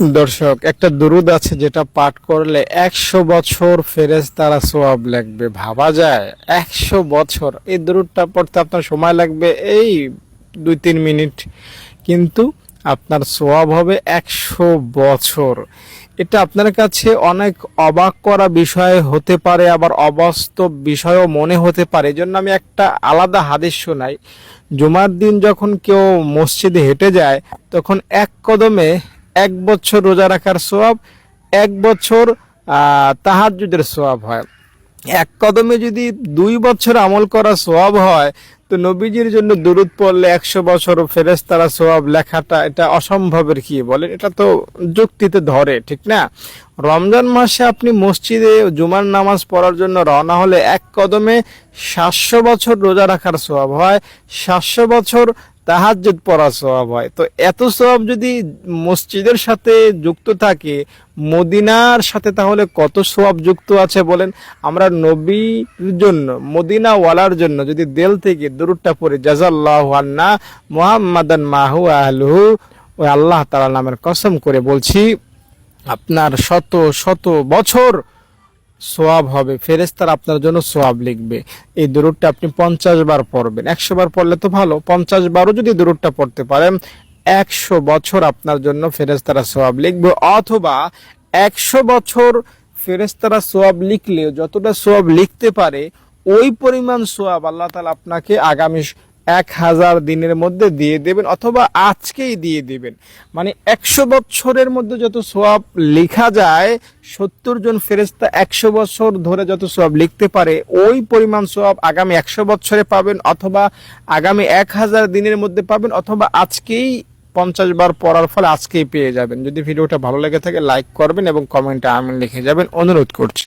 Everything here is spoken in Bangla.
দর্শক, একটা দুরুদ আছে যেটা পাঠ করলে একশো বছর ফেরেজ তারা সোয়াব লাগবে। ভাবা যায়, একশো বছর। এই দুরুদটা পড়তে আপনার সময় লাগবে এই দুই তিন মিনিট। কিন্তু আপনার সোয়াব হবে একশো বছর। এটা আপনার কাছে অনেক অবাক করা বিষয় হতে পারে, আবার অবাস্তব বিষয়ও মনে হতে পারে। এই জন্য আমি একটা আলাদা হাদিস শোনাই। জুমার দিন যখন কেউ মসজিদে হেঁটে যায়, তখন এক কদমে এক বছর রোজা রাখার সোয়াব, এক বছর তাহাজুদের সোয়াব হয়। এক কদমে যদি দুই বছর আমল করা সোয়াব হয়, তো নবীজির জন্য দূরত পড়লে একশো বছর ফেরেস তারা সোয়াব লেখাটা এটা অসম্ভবের কি বলেন? এটা তো যুক্তিতে ধরে, ঠিক না? রমজান মাসে আপনি মসজিদে জুমার নামাজ পড়ার জন্য রওনা হলে এক কদমে সাতশো বছর রোজা রাখার সোয়াব হয়। সাতশো বছর তাহাজ্জুদ পড়া সোয়াব হয়। তো এত সোয়াব যদি মসজিদের সাথে যুক্ত থাকে, মদিনার সাথে তাহলে কত সোয়াব যুক্ত আছে বলেন? আমরা নবীর জন্য মদিনা ওয়ালার জন্য যদি দেল থেকে দরুদটা পড়ি জাজাল্লাহ আন্না মাহু আহলহু, ওই আল্লাহ তাআলা নামের কসম করে বলছি, আপনার শত শত বছর সোয়াব হবে। ফেরেস্তার আপনার জন্য সোয়াব লিখবে। এই দরুদটা আপনি পঞ্চাশ বার পড়বেন। একশো বার পড়লে তো ভালো। পঞ্চাশ বারও যদি দরুদটা পড়তে পারেন, একশো বছর আপনার জন্য ফেরেস্তারা সোয়াব লিখবে। অথবা একশো বছর ফেরেস্তারা সোয়াব লিখলেও যতটা সোয়াব লিখতে পারে, ওই পরিমাণ সোয়াব আল্লাহ তালা আপনাকে আগামী এক হাজার দিনের মধ্যে দিয়ে দেবেন অথবা আজকেই দিয়ে দেবেন। মানে একশো বছরের মধ্যে যত সোয়াব লেখা যায়, সত্তর জন ফেরেস্তা একশো বছর ধরে যত সোয়াব লিখতে পারে, ওই পরিমাণ সোয়াব আগামী একশো বছরে পাবেন অথবা আগামী এক হাজার দিনের মধ্যে পাবেন অথবা আজকেই পঞ্চাশ বার পড়ার ফলে আজকেই পেয়ে যাবেন। যদি ভিডিওটা ভালো লেগে থাকে লাইক করবেন এবং কমেন্টে আমি লিখে যাবেন। অনুরোধ করছি।